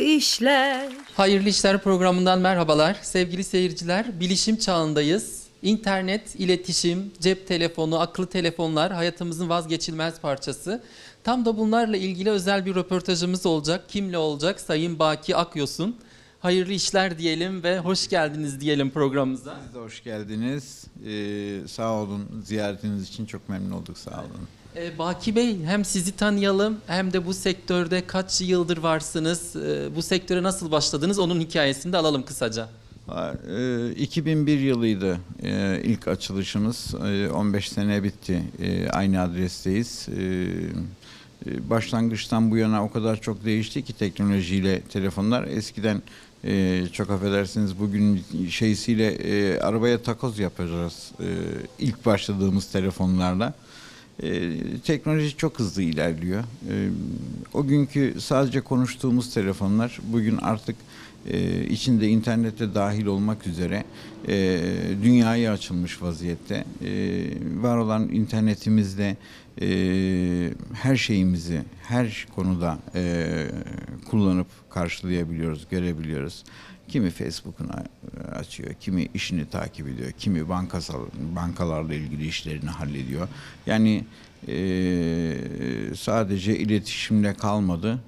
işler. Hayırlı İşler programından merhabalar. Sevgili seyirciler, bilişim çağındayız. İnternet, iletişim, cep telefonu, akıllı telefonlar hayatımızın vazgeçilmez parçası. Tam da bunlarla ilgili özel bir röportajımız olacak. Kimle olacak? Sayın Baki Akyosun. Hayırlı işler diyelim ve hoş geldiniz diyelim programımıza. Siz de hoş geldiniz. Ee, sağ olun. Ziyaretiniz için çok memnun olduk. Sağ olun. Ee, Baki Bey hem sizi tanıyalım hem de bu sektörde kaç yıldır varsınız? Ee, bu sektöre nasıl başladınız? Onun hikayesini de alalım kısaca. Ha, e, 2001 yılıydı e, ilk açılışımız. E, 15 sene bitti. E, aynı adresteyiz. E, e, başlangıçtan bu yana o kadar çok değişti ki teknolojiyle telefonlar. Eskiden e, çok affedersiniz bugün şeysiyle e, arabaya takoz yapacağız. E, ilk başladığımız telefonlarla. E, teknoloji çok hızlı ilerliyor. E, o günkü sadece konuştuğumuz telefonlar bugün artık e, içinde internette dahil olmak üzere e, dünyaya açılmış vaziyette. E, var olan internetimizde e, her şeyimizi her konuda e, kullanıp karşılayabiliyoruz, görebiliyoruz. Kimi Facebook'unu açıyor, kimi işini takip ediyor, kimi bankasal bankalarla ilgili işlerini hallediyor. Yani e, sadece iletişimle kalmadı,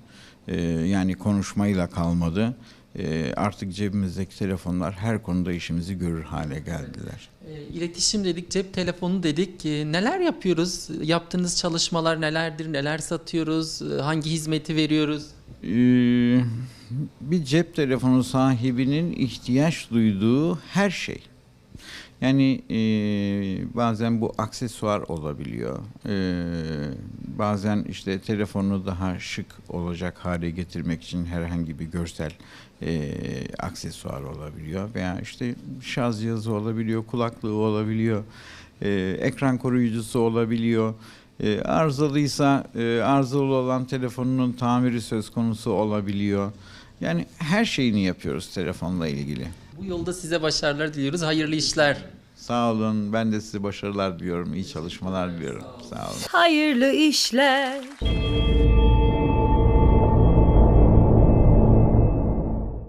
e, yani konuşmayla kalmadı. E, artık cebimizdeki telefonlar her konuda işimizi görür hale geldiler. E, İletişim dedik, cep telefonu dedik. E, Neler yapıyoruz? Yaptığınız çalışmalar nelerdir? Neler satıyoruz? Hangi hizmeti veriyoruz? Ee, bir cep telefonu sahibinin ihtiyaç duyduğu her şey. Yani e, bazen bu aksesuar olabiliyor. E, bazen işte telefonu daha şık olacak hale getirmek için herhangi bir görsel e, aksesuar olabiliyor. Veya işte şarj cihazı olabiliyor, kulaklığı olabiliyor, e, ekran koruyucusu olabiliyor. E, arızalıysa e, arızalı olan telefonunun tamiri söz konusu olabiliyor. Yani her şeyini yapıyoruz telefonla ilgili. Bu yolda size başarılar diliyoruz. Hayırlı işler. Sağ olun. Ben de size başarılar diliyorum. iyi çalışmalar diliyorum. Sağ olun. Hayırlı işler.